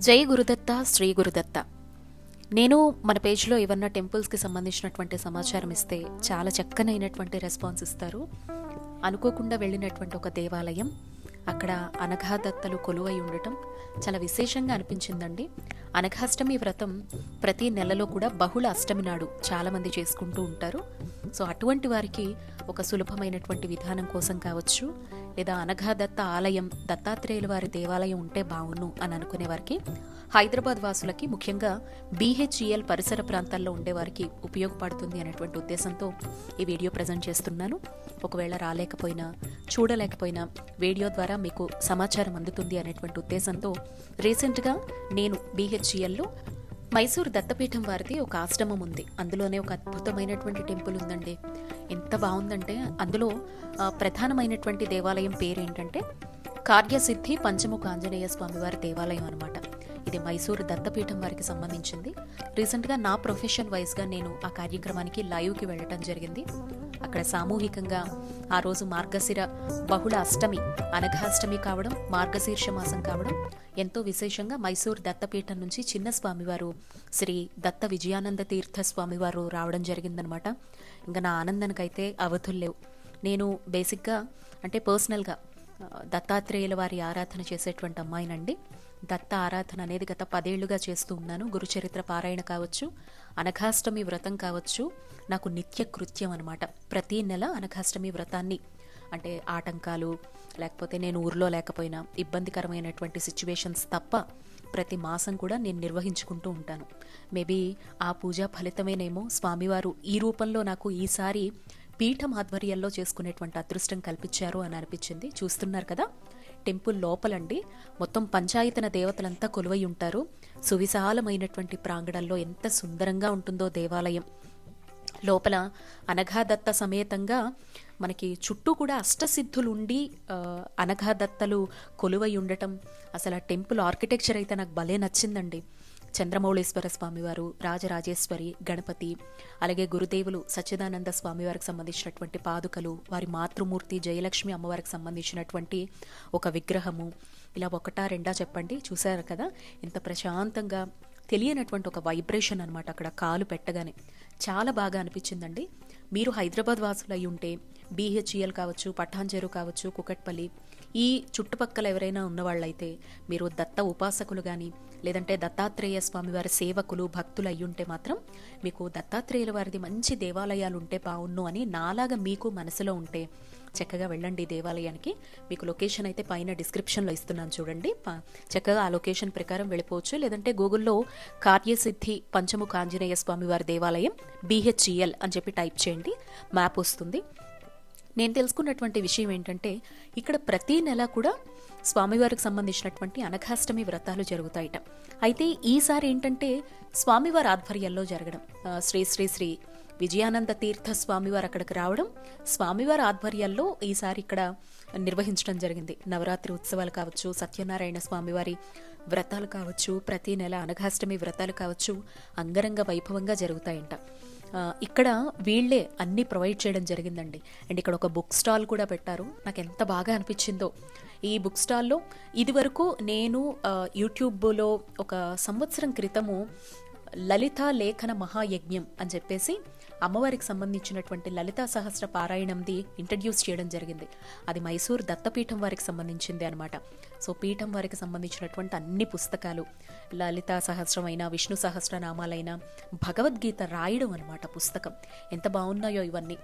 జై గురుదత్త శ్రీ గురుదత్త. నేను మన పేజ్లో ఏమన్నా టెంపుల్స్కి సంబంధించినటువంటి సమాచారం ఇస్తే చాలా చక్కనైనటువంటి రెస్పాన్స్ ఇస్తారు. అనుకోకుండా వెళ్ళినటువంటి ఒక దేవాలయం అక్కడ అనఘాదత్తలు కొలువై ఉండటం చాలా విశేషంగా అనిపించిందండి. అనఘాష్టమి వ్రతం ప్రతి నెలలో కూడా బహుళ అష్టమి నాడు చాలామంది చేసుకుంటూ ఉంటారు. సో అటువంటి వారికి ఒక సులభమైనటువంటి విధానం కోసం కావచ్చు. లేదా అనఘాదత్త ఆలయం దత్తాత్రేయుల వారి దేవాలయం ఉంటే బావును అని అనుకునే వారికి హైదరాబాద్ వాసులకి ముఖ్యంగా బీహెచ్ఈఎల్ పరిసర ప్రాంతాల్లో ఉండేవారికి ఉపయోగపడుతుంది అనేటువంటి ఉద్దేశంతో ఈ వీడియో ప్రజెంట్ చేస్తున్నాను. ఒకవేళ రాలేకపోయినా చూడలేకపోయినా వీడియో ద్వారా మీకు సమాచారం అందుతుంది అనేటువంటి ఉద్దేశంతో రీసెంట్గా నేను బీహెచ్ఈఎల్లో మైసూర్ దత్తపీఠం వారిది ఒక ఆశ్రమం ఉంది. అందులోనే ఒక అద్భుతమైనటువంటి టెంపుల్ ఉందండి. ఎంత బాగుందంటే అందులో ప్రధానమైనటువంటి దేవాలయం పేరు ఏంటంటే కార్యసిద్ధి పంచముఖ ఆంజనేయ స్వామి వారి దేవాలయం అనమాట ఇది మైసూరు దత్తపీఠం వారికి సంబంధించింది. రీసెంట్గా నా ప్రొఫెషన్ వైజ్గా నేను ఆ కార్యక్రమానికి లైవ్కి వెళ్ళటం జరిగింది. అక్కడ సామూహికంగా ఆ రోజు మార్గశిర బహుళ అష్టమి అనఘాష్టమి కావడం మార్గశీర్ష మాసం కావడం ఎంతో విశేషంగా మైసూర్ దత్తపీఠం నుంచి చిన్న స్వామివారు శ్రీ దత్త విజయానంద తీర్థ స్వామివారు రావడం జరిగిందనమాట. ఇంకా నా ఆనందానికైతే అవధులు లేవు. నేను బేసిక్గా అంటే పర్సనల్గా దత్తాత్రేయుల వారి ఆరాధన చేసేటువంటి అమ్మాయినండి. దత్త ఆరాధన అనేది గత పదేళ్ళుగా చేస్తూ ఉన్నాను. గురుచరిత్ర పారాయణ కావచ్చు అనఘాష్టమి వ్రతం కావచ్చు నాకు నిత్య కృత్యం అనమాట ప్రతి నెల అనఘాష్టమి వ్రతాన్ని అంటే ఆటంకాలు లేకపోతే నేను ఊర్లో లేకపోయినా ఇబ్బందికరమైనటువంటి సిచ్యువేషన్స్ తప్ప ప్రతి మాసం కూడా నేను నిర్వహించుకుంటూ ఉంటాను. మేబీ ఆ పూజా ఫలితమేనేమో స్వామివారు ఈ రూపంలో నాకు ఈసారి పీఠం ఆధ్వర్యంలో చేసుకునేటువంటి అదృష్టం కల్పించారు అని అనిపించింది. చూస్తున్నారు కదా? టెంపుల్ లోపలండి. మొత్తం పంచాయతన దేవతలంతా కొలువై ఉంటారు. సువిశాలమైనటువంటి ప్రాంగణంలో ఎంత సుందరంగా ఉంటుందో దేవాలయం. లోపల అనఘాదత్త సమేతంగా మనకి చుట్టూ కూడా అష్టసిద్ధులు ఉండి అనఘాదత్తలు కొలువై ఉండటం. అసలు ఆ టెంపుల్ ఆర్కిటెక్చర్ అయితే నాకు భలే నచ్చిందండి. చంద్రమౌళేశ్వర స్వామివారు రాజరాజేశ్వరి గణపతి అలాగే గురుదేవులు సచ్చిదానంద స్వామివారికి సంబంధించినటువంటి పాదుకలు వారి మాతృమూర్తి జయలక్ష్మి అమ్మవారికి సంబంధించినటువంటి ఒక విగ్రహము. ఇలా ఒకటా రెండా చెప్పండి. చూశారు కదా? ఇంత ప్రశాంతంగా తెలియనటువంటి ఒక వైబ్రేషన్ అనమాట అక్కడ కాలు పెట్టగానే. చాలా బాగా అనిపించిందండి. మీరు హైదరాబాద్ వాసులు అయి ఉంటే బీహెచ్ఈఎల్ కావచ్చు పఠాంజేరు కావచ్చు కుకట్పల్లి ఈ చుట్టుపక్కల ఎవరైనా ఉన్నవాళ్ళైతే మీరు దత్త ఉపాసకులు కానీ లేదంటే దత్తాత్రేయ స్వామి వారి సేవకులు భక్తులు అయ్యుంటే మాత్రం మీకు దత్తాత్రేయుల వారిది మంచి దేవాలయాలు ఉంటే బాగున్ను అని నాలాగా మీకు మనసులో ఉంటే చక్కగా వెళ్ళండి దేవాలయానికి. మీకు లొకేషన్ అయితే పైన డిస్క్రిప్షన్లో ఇస్తున్నాను చూడండి. చక్కగా ఆ లొకేషన్ ప్రకారం వెళ్ళిపోవచ్చు. లేదంటే గూగుల్లో కార్యసిద్ధి పంచముఖ ఆంజనేయ స్వామి వారి దేవాలయం బీహెచ్ఈఎల్ అని చెప్పి టైప్ చేయండి. మ్యాప్ వస్తుంది. నేను తెలుసుకున్నటువంటి విషయం ఏంటంటే ఇక్కడ ప్రతి నెల కూడా స్వామివారికి సంబంధించినటువంటి అనఘాష్టమి వ్రతాలు జరుగుతాయట. అయితే ఈసారి ఏంటంటే స్వామివారి ఆధ్వర్యంలో జరగడం శ్రీ శ్రీ శ్రీ విజయానంద తీర్థ స్వామివారు అక్కడికి రావడం స్వామివారి ఆధ్వర్యాల్లో ఈసారి ఇక్కడ నిర్వహించడం జరిగింది. నవరాత్రి ఉత్సవాలు కావచ్చు సత్యనారాయణ స్వామివారి వ్రతాలు కావచ్చు ప్రతి నెల అనఘాష్టమి వ్రతాలు కావచ్చు అంగరంగ వైభవంగా జరుగుతాయంట. ఇక్కడ వీళ్ళే అన్ని ప్రొవైడ్ చేయడం జరిగిందండి. అండ్ ఇక్కడ ఒక బుక్ స్టాల్ కూడా పెట్టారు. నాకు ఎంత బాగా అనిపించిందో. ఈ బుక్ స్టాల్లో ఇదివరకు నేను యూట్యూబ్లో ఒక సంవత్సరం క్రితము లలిత లేఖన మహాయజ్ఞం అని చెప్పేసి అమ్మవారికి సంబంధించినటువంటి లలితా సహస్ర పారాయణంది ఇంట్రడ్యూస్ చేయడం జరిగింది. అది మైసూర్ దత్తపీఠం వారికి సంబంధించింది అనమాట సో పీఠం వారికి సంబంధించినటువంటి అన్ని పుస్తకాలు లలితా సహస్రమైన విష్ణు సహస్రనామాలైన భగవద్గీత రాయడం అనమాట పుస్తకం. ఎంత బాగున్నాయో ఇవన్నీ.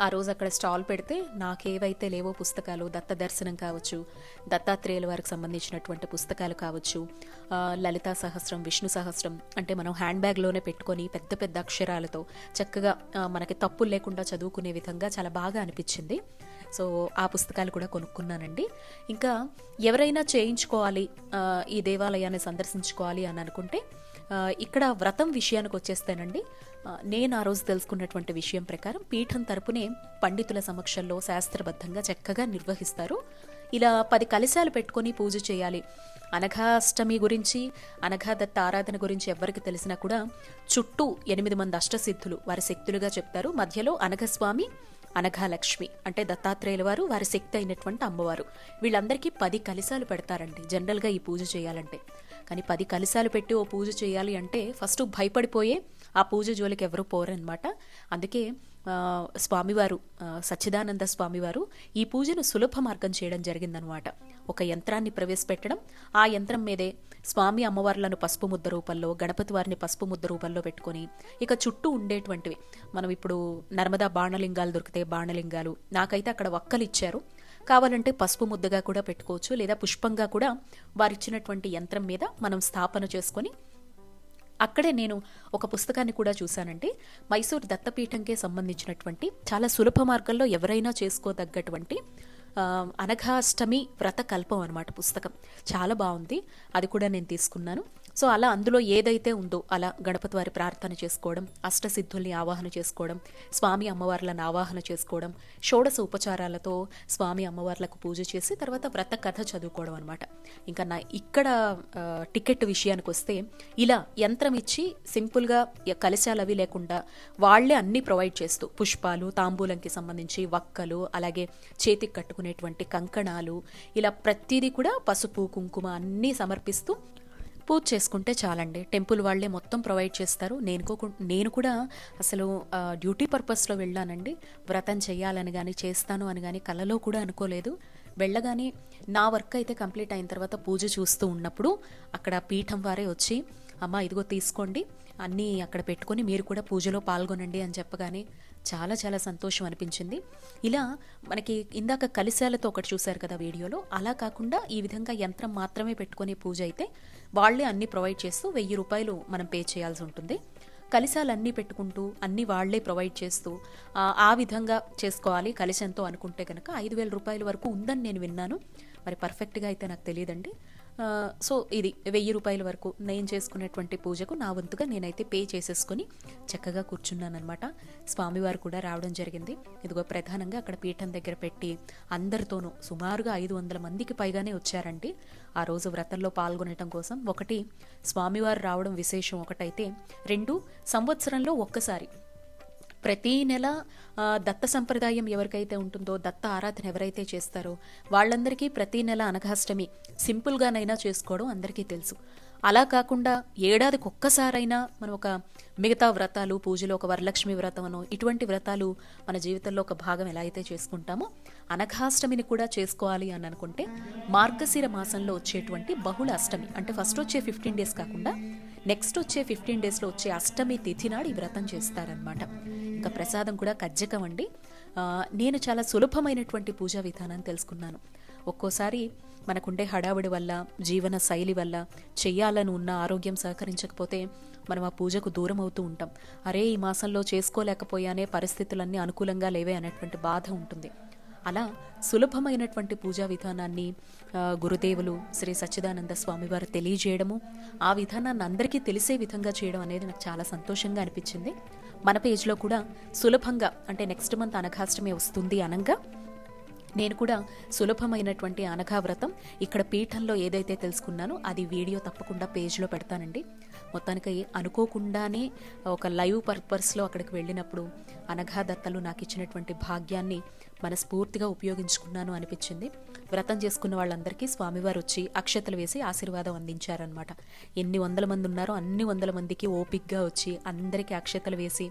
ఆ రోజు అక్కడ స్టాల్ పెడితే నాకేవైతే లేవో పుస్తకాలు దత్త దర్శనం కావచ్చు దత్తాత్రేయుల వారికి సంబంధించినటువంటి పుస్తకాలు కావచ్చు లలితా సహస్రం విష్ణు సహస్రం అంటే మనం హ్యాండ్ బ్యాగ్లోనే పెట్టుకొని పెద్ద పెద్ద అక్షరాలతో చక్కగా మనకి తప్పులు లేకుండా చదువుకునే విధంగా చాలా బాగా అనిపించింది. సో ఆ పుస్తకాలు కూడా కొనుక్కున్నానండి. ఇంకా ఎవరైనా చేయించుకోవాలి ఈ దేవాలయాన్ని సందర్శించుకోవాలి అని అనుకుంటే ఇక్కడ వ్రతం విషయానికి వచ్చేస్తేనండి నేను ఆ రోజు తెలుసుకున్నటువంటి విషయం ప్రకారం పీఠం తరపునే పండితుల సమక్షంలో శాస్త్రబద్ధంగా చక్కగా నిర్వహిస్తారు. ఇలా పది కలశాలు పెట్టుకొని పూజ చేయాలి. అనఘాష్టమి గురించి అనఘాదత్త ఆరాధన గురించి ఎవరికి తెలిసినా కూడా చుట్టూ ఎనిమిది మంది అష్టసిద్ధులు వారి శక్తులుగా చెప్తారు. మధ్యలో అనఘస్వామి అనఘాలక్ష్మి అంటే దత్తాత్రేయుల వారు వారి శక్తి అయినటువంటి అమ్మవారు. వీళ్ళందరికీ పది కలశాలు పెడతారండి జనరల్గా ఈ పూజ చేయాలంటే. కానీ పది కలిశాలు పెట్టి ఓ పూజ చేయాలి అంటే ఫస్ట్ భయపడిపోయే ఆ పూజ జోలికి ఎవరు పోరనమాట అందుకే స్వామివారు సచ్చిదానంద స్వామివారు ఈ పూజను సులభ మార్గం చేయడం జరిగిందనమాట ఒక యంత్రాన్ని ప్రవేశపెట్టడం ఆ యంత్రం మీదే స్వామి అమ్మవార్లను పసుపు ముద్ద రూపంలో గణపతి వారిని పసుపు ముద్ద రూపంలో పెట్టుకొని ఇక చుట్టూ ఉండేటువంటివి. మనం ఇప్పుడు నర్మదా బాణలింగాలు దొరికితే బాణలింగాలు నాకైతే అక్కడ ఒక్కలు ఇచ్చారు కావాలంటే పసుపు ముద్దగా కూడా పెట్టుకోవచ్చు లేదా పుష్పంగా కూడా వారిచ్చినటువంటి యంత్రం మీద మనం స్థాపన చేసుకొని అక్కడే నేను ఒక పుస్తకాన్ని కూడా చూశానంటే మైసూర్ దత్తపీఠంకే సంబంధించినటువంటి చాలా సులభ మార్గంలో ఎవరైనా చేసుకోదగ్గటువంటి అనఘాష్టమి వ్రత కల్పం అనమాట పుస్తకం. చాలా బాగుంది. అది కూడా నేను తీసుకున్నాను. సో అలా అందులో ఏదైతే ఉందో అలా గణపతి వారి ప్రార్థన చేసుకోవడం అష్టసిద్ధుల్ని ఆవాహన చేసుకోవడం స్వామి అమ్మవార్లను ఆవాహన చేసుకోవడం షోడశ ఉపచారాలతో స్వామి అమ్మవార్లకు పూజ చేసి తర్వాత వ్రత కథ చదువుకోవడం అనమాట ఇంకా నా ఇక్కడ టికెట్ విషయానికి వస్తే ఇలా యంత్రం ఇచ్చి సింపుల్గా కలశాలు అవి లేకుండా వాళ్ళే అన్ని ప్రొవైడ్ చేస్తూ పుష్పాలు తాంబూలంకి సంబంధించి వక్కలు అలాగే చేతికి కట్టుకునేటువంటి కంకణాలు ఇలా ప్రతిదీ కూడా పసుపు కుంకుమ అన్నీ సమర్పిస్తూ పూజ చేసుకుంటే చాలండి. టెంపుల్ వాళ్ళే మొత్తం ప్రొవైడ్ చేస్తారు. నేను నేను కూడా అసలు డ్యూటీ పర్పస్లో వెళ్ళానండి. వ్రతం చేయాలని కానీ చేస్తాను అని కానీ కలలో కూడా అనుకోలేదు. వెళ్ళగానే నా వర్క్ అయితే కంప్లీట్ అయిన తర్వాత పూజ చూస్తూ ఉన్నప్పుడు అక్కడ పీఠం వారే వచ్చి అమ్మ ఇదిగో తీసుకోండి. అన్నీ అక్కడ పెట్టుకొని మీరు కూడా పూజలో పాల్గొనండి అని చెప్పగానే చాలా చాలా సంతోషం అనిపించింది. ఇలా మనకి ఇందాక కలిశాలతో ఒకటి చూశారు కదా వీడియోలో. అలా కాకుండా ఈ విధంగా యంత్రం మాత్రమే పెట్టుకునే పూజ అయితే వాళ్ళే అన్ని ప్రొవైడ్ చేస్తూ వెయ్యి రూపాయలు మనం పే చేయాల్సి ఉంటుంది. కలిశాలు అన్నీ పెట్టుకుంటూ అన్నీ వాళ్ళే ప్రొవైడ్ చేస్తూ ఆ, విధంగా చేసుకోవాలి కలిశంతో అనుకుంటే కనుక ఐదు వేల రూపాయల వరకు ఉందని నేను విన్నాను. మరి పర్ఫెక్ట్గా అయితే నాకు తెలియదండి. సో ఇది వెయ్యి రూపాయల వరకు నేను చేసుకున్నటువంటి పూజకు నా వంతుగా నేనైతే పే చేసేసుకొని చక్కగా కూర్చున్నానమాట స్వామివారు కూడా రావడం జరిగింది. ఇదిగో ప్రధానంగా అక్కడ పీఠం దగ్గర పెట్టి అందరితోనూ సుమారుగా ఐదు వందల మందికి పైగానే వచ్చారండి. ఆ రోజు వ్రతంలో పాల్గొనటం కోసం ఒకటి స్వామివారు రావడం విశేషం ఒకటైతే రెండు సంవత్సరంలో ఒక్కసారి ప్రతి నెల దత్త సంప్రదాయం ఎవరికైతే ఉంటుందో దత్త ఆరాధన ఎవరైతే చేస్తారో వాళ్ళందరికీ ప్రతి నెల అనఘాష్టమి సింపుల్గానైనా చేసుకోవడం అందరికీ తెలుసు. అలా కాకుండా ఏడాదికి ఒక్కసారైనా మనం ఒక మిగతా వ్రతాలు పూజలు ఒక వరలక్ష్మి వ్రతమనో ఇటువంటి వ్రతాలు మన జీవితంలో ఒక భాగం ఎలా అయితే చేసుకుంటామో అనఘాష్టమిని కూడా చేసుకోవాలి అని అనుకుంటే మార్గశిర మాసంలో వచ్చేటువంటి బహుళ అష్టమి అంటే ఫస్ట్ వచ్చే ఫిఫ్టీన్ డేస్ కాకుండా నెక్స్ట్ వచ్చే ఫిఫ్టీన్ డేస్లో వచ్చే అష్టమి తిథి నాడు ఈ వ్రతం చేస్తారనమాట ఇంకా ప్రసాదం కూడా కజ్జకం అండి. నేను చాలా సులభమైనటువంటి పూజా విధానాన్ని తెలుసుకున్నాను. ఒక్కోసారి మనకుండే హడావిడి వల్ల జీవన శైలి వల్ల చెయ్యాలని ఉన్న ఆరోగ్యం సహకరించకపోతే మనం ఆ పూజకు దూరం అవుతూ ఉంటాం. అరే ఈ మాసంలో చేసుకోలేకపోయానే పరిస్థితులన్నీ అనుకూలంగా లేవే అనేటువంటి బాధ ఉంటుంది. అలా సులభమైనటువంటి పూజా విధానాన్ని గురుదేవులు శ్రీ సచ్చిదానంద స్వామి వారు తెలియజేయడము ఆ విధానాన్ని అందరికీ తెలిసే విధంగా చేయడం అనేది నాకు చాలా సంతోషంగా అనిపించింది. మన పేజ్లో కూడా సులభంగా అంటే నెక్స్ట్ మంత్ అనఘాష్టమి వస్తుంది అనగా నేను కూడా సులభమైనటువంటి అనఘా వ్రతం ఇక్కడ పీఠంలో ఏదైతే తెలుసుకున్నానో అది వీడియో తప్పకుండా పేజ్లో పెడతానండి. మొత్తానికి అనుకోకుండానే ఒక లైవ్ పర్పస్లో అక్కడికి వెళ్ళినప్పుడు అనఘా దత్తలు నాకు ఇచ్చినటువంటి భాగ్యాన్ని మనస్ఫూర్తిగా ఉపయోగించుకున్నాను అనిపించింది. వ్రతం చేసుకున్న వాళ్ళందరికీ స్వామివారు వచ్చి అక్షతలు వేసి ఆశీర్వాదం అందించారనమాట ఎన్ని వందల మంది ఉన్నారో అన్ని వందల మందికి ఓపిక్గా వచ్చి అందరికీ అక్షతలు వేసి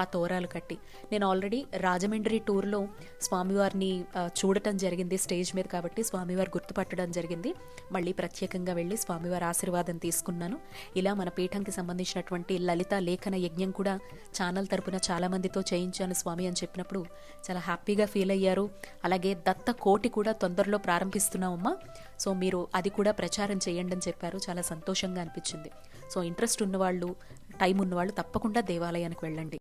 ఆ తోరాలు కట్టి. నేను ఆల్రెడీ రాజమండ్రి టూర్లో స్వామివారిని చూడటం జరిగింది స్టేజ్ మీద కాబట్టి స్వామివారు గుర్తుపట్టడం జరిగింది. మళ్ళీ ప్రత్యేకంగా వెళ్ళి స్వామివారి ఆశీర్వాదం తీసుకున్నాను. ఇలా మన పీఠంకి సంబంధించినటువంటి లలిత లేఖన యజ్ఞం కూడా ఛానల్ తరపున చాలా మందితో చేయించాను స్వామి అని చెప్పినప్పుడు చాలా హ్యాపీగా ఫీల్ అయ్యారు. అలాగే దత్త కోటి కూడా తొందరలో ప్రారంభిస్తున్నామమ్మా సో మీరు అది కూడా ప్రచారం చేయండి అని చెప్పారు. చాలా సంతోషంగా అనిపించింది. సో ఇంట్రెస్ట్ ఉన్నవాళ్ళు టైం ఉన్నవాళ్ళు తప్పకుండా దేవాలయానికి వెళ్ళండి.